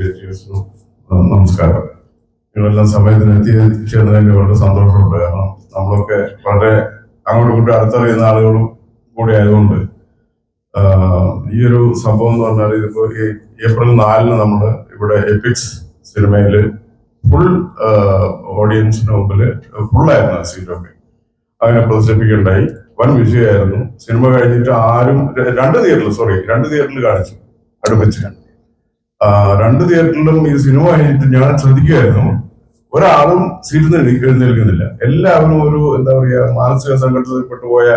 റിലേറ്റീവ്സിനും നമസ്കാരം. നിങ്ങളെല്ലാം സമയത്തിന് എത്തിച്ചേർന്നതിന് വളരെ സന്തോഷമുണ്ട്. കാരണം നമ്മളൊക്കെ വളരെ അങ്ങോട്ടും ഇങ്ങോട്ടും അടുത്തറിയുന്ന ആളുകളും കൂടി ആയതുകൊണ്ട് ഈ ഒരു സംഭവം എന്ന് പറഞ്ഞാൽ ഇതിപ്പോ ഏപ്രിൽ നാലിന് നമ്മൾ ഇവിടെ എപ്പിക്സ് സിനിമയിൽ ഫുൾ ഓഡിയൻസിന് മുമ്പിൽ ഫുള്ളായിരുന്നു സീറ്റൊക്കെ അതിനെ പ്രദർശിപ്പിക്കുകയുണ്ടായി. വൻ വിജയമായിരുന്നു. സിനിമ കഴിഞ്ഞിട്ട് ആരും രണ്ട് തിയേറ്ററിൽ സോറി രണ്ട് തിയേറ്ററിൽ കാണിച്ചു. അടുപ്പിച്ച്. രണ്ട് തിയേറ്ററിലും ഈ സിനിമ കഴിഞ്ഞിട്ട് ഞാൻ ശ്രദ്ധിക്കുകയായിരുന്നു ഒരാളും സീറ്റിൽ നിന്ന് എഴുന്നേൽക്കുന്നില്ല. എല്ലാവരും ഒരു എന്താ പറയാ മാനസിക സങ്കടത്തിൽപ്പെട്ടു പോയ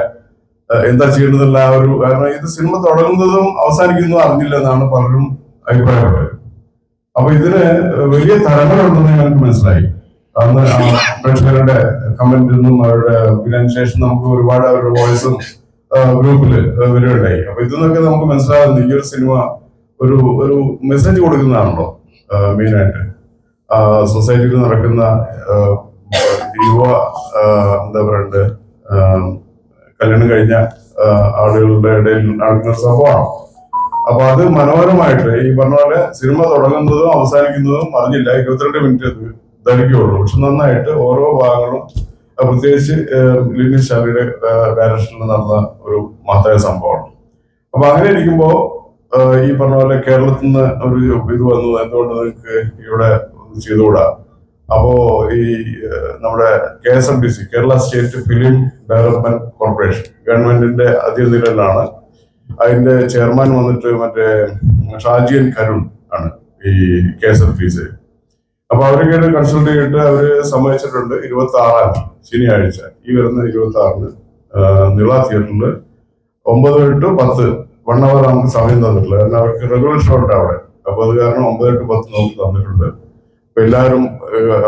എന്താ ചെയ്യുന്നതല്ല ആ ഒരു കാരണം ഇത് സിനിമ തുടങ്ങുന്നതും അവസാനിക്കുന്നതും അറിഞ്ഞില്ല എന്നാണ് പലരും അഭിപ്രായപ്പെട്ടത്. അപ്പൊ ഇതിന് വലിയ തലങ്ങളുണ്ടെന്ന് ഞങ്ങൾക്ക് മനസ്സിലായി. അന്ന് പ്രേക്ഷകരുടെ കമന്റിൽ നിന്നും അവരുടെ ഫിനാൻസിയേഷൻ നമുക്ക് ഒരുപാട് അവരുടെ വോയിസും ഗ്രൂപ്പിൽ വരികയുണ്ടായി. അപ്പൊ ഇതെന്നൊക്കെ നമുക്ക് മനസ്സിലാകുന്നു ഈ ഒരു സിനിമ ഒരു ഒരു മെസ്സേജ് കൊടുക്കുന്നതാണല്ലോ മെയിനായിട്ട്. സൊസൈറ്റിയിൽ നടക്കുന്ന യുവ എന്താ പറയണ്ട് കല്യാണം കഴിഞ്ഞ ആളുകളുടെ ഇടയിൽ നടക്കുന്ന സംഭവമാണ്. അപ്പൊ അത് മനോഹരമായിട്ട് ഈ പറഞ്ഞ പോലെ സിനിമ തുടങ്ങുന്നതും അവസാനിക്കുന്നതും അറിഞ്ഞില്ല. ഇരുപത്തിരണ്ട് മിനിറ്റ് ധരിക്കുകയുള്ളൂ. പക്ഷെ നന്നായിട്ട് ഓരോ ഭാഗങ്ങളും പ്രത്യേകിച്ച് ലിനി ഷാലിയുടെ ഡയറക്ഷനിൽ നടന്ന ഒരു മഹത്തായ സംഭവമാണ്. അപ്പൊ അങ്ങനെ ഇരിക്കുമ്പോ ആ, ഈ പറഞ്ഞ പോലെ കേരളത്തിൽ നിന്ന് ഒരു ഇത് വന്നു എന്തുകൊണ്ട് നിങ്ങൾക്ക് ഇവിടെ ചെയ്തുകൂടാ? അപ്പോ ഈ നമ്മുടെ K S M B C Kerala state film development corporation ഗവൺമെന്റിന്റെ അധീനതയിലാണ്. അതിന്റെ ചെയർമാൻ വന്നിട്ട് മറ്റേ ഷാജിയൻ കരുൺ ആണ് ഈ K S F B C. അപ്പൊ അവരൊക്കെ കൺസൾട്ട് ചെയ്തിട്ട് അവർ സമ്മതിച്ചിട്ടുണ്ട് ഇരുപത്തി ആറാം ശനിയാഴ്ച. ഈ വരുന്ന ഇരുപത്തി ആറിന് നിള തിയേറ്ററിൽ ഒമ്പത് ടു പത്ത് വൺ അവർ നമുക്ക് സമയം തന്നിട്ടില്ല കാരണം അവർക്ക് റെഗുലർ ഷോ ഉണ്ട് അവിടെ. അപ്പൊ അത് കാരണം ഒമ്പത് ടു പത്ത് നമുക്ക് തന്നിട്ടുണ്ട്. അപ്പൊ എല്ലാവരും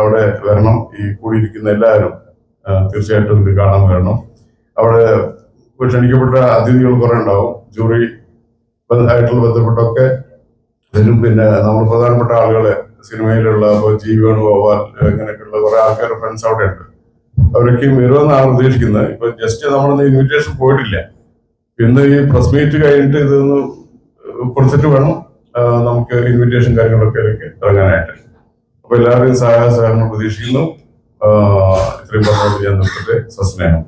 അവിടെ വരണം. ഈ കൂടിയിരിക്കുന്ന എല്ലാവരും തീർച്ചയായിട്ടും ഇത് കാണാൻ വരണം. അവിടെ ക്ഷണിക്കപ്പെട്ട അതിഥികൾ കുറെ ഉണ്ടാവും. ജൂറി ആയിട്ടുള്ള ബന്ധപ്പെട്ടൊക്കെ ഇതിലും പിന്നെ നമ്മൾ പ്രധാനപ്പെട്ട ആളുകളെ സിനിമയിലുള്ള അപ്പോൾ ജി വേണുഗോപാൽ ഇങ്ങനെയൊക്കെയുള്ള കുറെ ആൾക്കാരുടെ ഫ്രണ്ട്സ് അവിടെ ഉണ്ട് അവരൊക്കെയും വരുമെന്നാണ് പ്രതീക്ഷിക്കുന്നത്. ഇപ്പൊ ജസ്റ്റ് നമ്മളൊന്ന് ഇൻവിറ്റേഷൻ പോയിട്ടില്ല. ഇന്ന് ഈ പ്രസ് മീറ്റ് കഴിഞ്ഞിട്ട് ഇതൊന്ന് കൊടുത്തിട്ട് വേണം നമുക്ക് ഇൻവിറ്റേഷൻ കാര്യങ്ങളൊക്കെ ഇറങ്ങാനായിട്ട്. അപ്പൊ എല്ലാവരുടെയും സഹായ സഹകരണം പ്രതീക്ഷിക്കുന്നു. ഇത്രയും പറഞ്ഞുകൊണ്ട് ഞാൻ നിർത്തട്ടെ സസ്നേഹം.